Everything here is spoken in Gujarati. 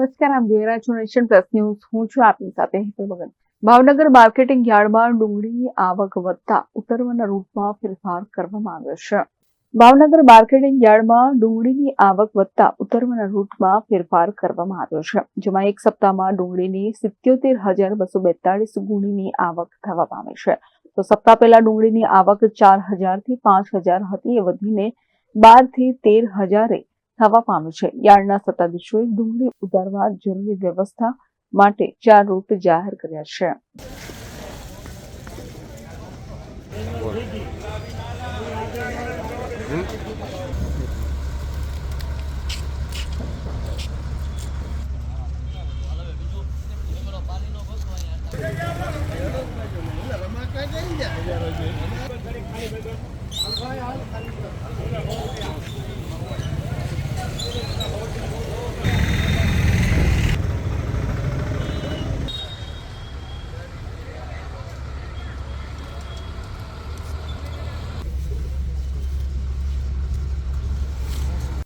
નમસ્કાર આમ જોઈ રહ્યા નેશન પ્લસ ન્યૂઝ. હું છું આપની સાથે હેતુ ભગત. ભાવનગર માર્કેટિંગ યાર્ડમાં ડુંગળીની આવક વધતા ઉતરવાના રૂટમાં ફેરફાર કરવામાં આવ્યો છે. ભાવનગર માર્કેટિંગ યાર્ડમાં ડુંગળીની આવક વધતા ઉતરવાના રૂટમાં ફેરફાર કરવામાં આવ્યો છે, જેમાં એક સપ્તાહમાં ડુંગળીની સિત્યોતેર હજાર બસો બેતાળીસ ગુણીની આવક થવા પામી છે. તો સપ્તાહ પહેલા ડુંગળીની આવક ચાર હજારથી પાંચ હજાર હતી, એ વધીને બારથી તેર હજારે થવા પામી છે. યાર્ડના સત્તાધીશોએ ડુંગળી ઉતારવા જરૂરી વ્યવસ્થા માટે ચાર રૂટ જાહેર કર્યા છે.